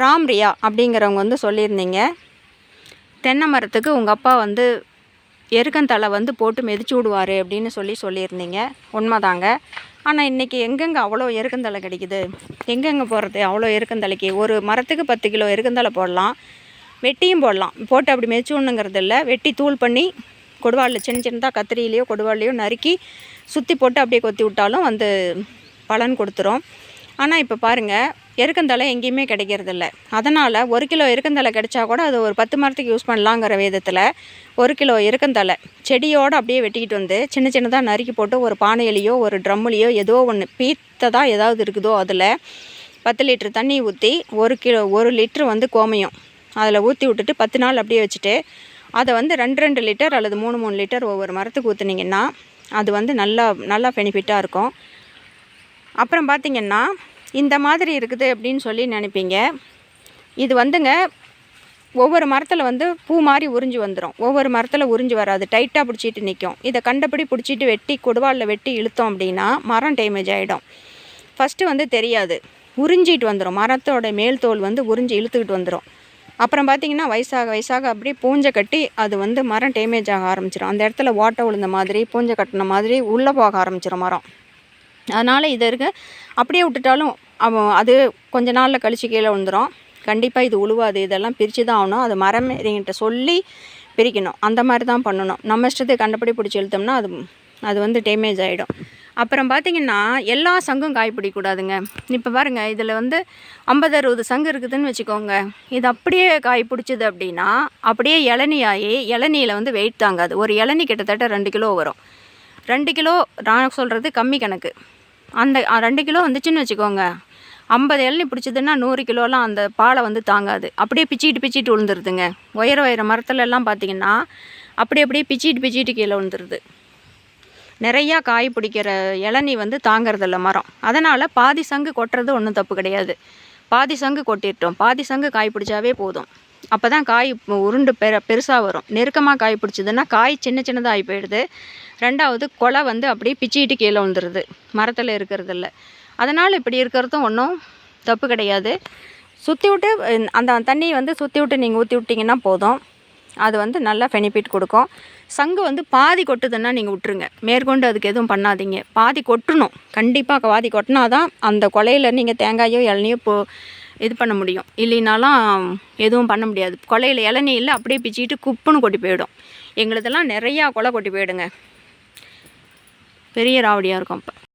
ராம் ரியா அப்படிங்கிறவங்க வந்து சொல்லியிருந்தீங்க. தென்னை மரத்துக்கு உங்கள் அப்பா வந்து எருக்கந்தலை வந்து போட்டு மிதிச்சு விடுவார் அப்படின்னு சொல்லி சொல்லியிருந்தீங்க. உண்மைதாங்க. ஆனால் இன்றைக்கி எங்கெங்கே அவ்வளோ எருக்கந்தழை கிடைக்குது? எங்கெங்கே போகிறது அவ்வளோ எருக்கந்தழைக்கு ஒரு மரத்துக்கு பத்து கிலோ எருக்கந்தலை போடலாம். வெட்டியும் போடலாம். போட்டு அப்படி மிதிச்சு விடணுங்கிறது இல்லை. வெட்டி தூள் பண்ணி கொடுவாளில் சின்ன சின்னதாக கத்திரியிலையோ கொடுவாள்லையோ நறுக்கி சுற்றி போட்டு அப்படியே கொத்தி விட்டாலும் வந்து பலன் கொடுத்துரும். ஆனால் இப்போ பாருங்கள் எருக்கந்தழை எங்கேயுமே கிடைக்கிறதில்ல. அதனால் ஒரு கிலோ எருக்கந்தழை கிடைச்சா கூட அது ஒரு பத்து மரத்துக்கு யூஸ் பண்ணலாங்கிற விதத்தில் ஒரு கிலோ எருக்கந்தழை செடியோடு அப்படியே வெட்டிக்கிட்டு வந்து சின்ன சின்னதாக நறுக்கி போட்டு ஒரு பானையிலையோ ஒரு ட்ரம்முலையோ ஏதோ ஒன்று பீத்ததாக ஏதாவது இருக்குதோ அதில் பத்து லிட்ரு தண்ணி ஊற்றி ஒரு கிலோ ஒரு லிட்ரு வந்து கோமியம் அதில் ஊற்றி விட்டுட்டு பத்து நாள் அப்படியே வச்சுட்டு அதை வந்து ரெண்டு ரெண்டு லிட்டர் அல்லது மூணு மூணு லிட்டர் ஒவ்வொரு மரத்துக்கு ஊற்றுனீங்கன்னா அது வந்து நல்லா நல்லா பெனிஃபிட்டாக இருக்கும். அப்புறம் பார்த்திங்கன்னா இந்த மாதிரி இருக்குது அப்படின்னு சொல்லி நினைப்பீங்க. இது வந்துங்க ஒவ்வொரு மரத்தில் வந்து பூ மாதிரி உறிஞ்சி வந்துடும் ஒவ்வொரு மரத்தில் உறிஞ்சி வராது. டைட்டாக பிடிச்சிட்டு நிற்கும் இதை கண்டபடி பிடிச்சிட்டு வெட்டி கொடுவாலில் வெட்டி இழுத்தோம் அப்படின்னா மரம் டேமேஜ் ஆகிடும் ஃபஸ்ட்டு வந்து தெரியாது. உறிஞ்சிட்டு வந்துடும் மரத்தோட மேல் தோல் வந்து உறிஞ்சி இழுத்துக்கிட்டு வந்துடும் அப்புறம் பார்த்திங்கன்னா வயசாக வயசாக அப்படியே பூஞ்சை கட்டி அது வந்து மரம் டேமேஜ் ஆக ஆரம்பிச்சிடும் அந்த இடத்துல ஓட்டை விழுந்த மாதிரி பூஞ்சை கட்டின மாதிரி உள்ளே போக ஆரம்பிச்சிடும் மரம். அதனால் இதை இருக்க அப்படியே விட்டுட்டாலும் அவன் அது கொஞ்ச நாளில் கழிச்சு கீழே விழுந்துடும் கண்டிப்பாக இது உழுவாது. இதெல்லாம் பிரித்து தான் ஆகணும். அது மரம் எங்கிட்ட சொல்லி பிரிக்கணும். அந்த மாதிரி தான் பண்ணணும். நம்ம இஷ்டத்தை கண்டபடி பிடிச்சி இழுத்தோம்னா அது அது வந்து டேமேஜ் ஆகிடும் அப்புறம் பார்த்திங்கன்னா எல்லா சங்கும் காய் பிடிக்கூடாதுங்க இப்போ பாருங்கள் இதில் வந்து ஐம்பது அறுபது சங்கு இருக்குதுன்னு வச்சுக்கோங்க. இது அப்படியே காய் பிடிச்சிது அப்படின்னா அப்படியே இளநீ ஆகி இளநியில் வந்து வெயிட் தாங்காது. ஒரு இளநி கிட்டத்தட்ட ரெண்டு கிலோ வரும். ரெண்டு கிலோ நான் சொல்கிறது கம்மி கணக்கு. அந்த ரெண்டு கிலோ வந்துச்சுன்னு வச்சுக்கோங்க. ஐம்பது இளநி பிடிச்சதுன்னா நூறு கிலோலாம் அந்த பாலை வந்து தாங்காது. அப்படியே பிச்சிட்டு பிச்சிட்டு விழுந்துருதுங்க உயர உயர மரத்துலலாம் பார்த்திங்கன்னா அப்படி அப்படியே பிச்சிட்டு பிச்சிட்டு கீழே விழுந்துருது நிறையா காய் பிடிக்கிற இளநீ வந்து தாங்கிறதில்ல மரம். அதனால் பாதி சங்கு கொட்டுறது ஒன்றும் தப்பு கிடையாது. பாதி சங்கு கொட்டிட்டோம். பாதி சங்கு காய் பிடிச்சாவே போதும். அப்போ தான் காய் உருண்டு பெரு பெருசாக வரும். நெருக்கமாக காய் பிடிச்சதுன்னா காய் சின்ன சின்னதாக ஆகி போயிடுது. ரெண்டாவது கொலை வந்து அப்படியே பிச்சுக்கிட்டு கீழே வந்துடுது மரத்தில் இருக்கிறதில்ல. அதனால் இப்படி இருக்கிறதும் ஒன்றும் தப்பு கிடையாது. சுற்றி விட்டு அந்த தண்ணியை வந்து சுற்றி விட்டு நீங்கள் ஊற்றி விட்டிங்கன்னா போதும். அது வந்து நல்லா பெனிஃபிட் கொடுக்கும். சங்கு வந்து பாதி கொட்டுதுன்னா நீங்கள் விட்டுருங்க. மேற்கொண்டு அதுக்கு எதுவும் பண்ணாதீங்க. பாதி கொட்டணும். கண்டிப்பாக பாதி கொட்டினா தான் அந்த கொலையில் நீங்கள் தேங்காயோ இளநியோ போ இது பண்ண முடியும். இல்லைனாலும் எதுவும் பண்ண முடியாது. கொலையில் இளநீ இல்லை அப்படியே பிச்சுக்கிட்டு குப்புன்னு கொட்டி போயிடும். எங்களுதெல்லாம் நிறையா கொலை கொட்டி போயிடுங்க. பெரிய ராவடியாக இருக்கும் அப்போ.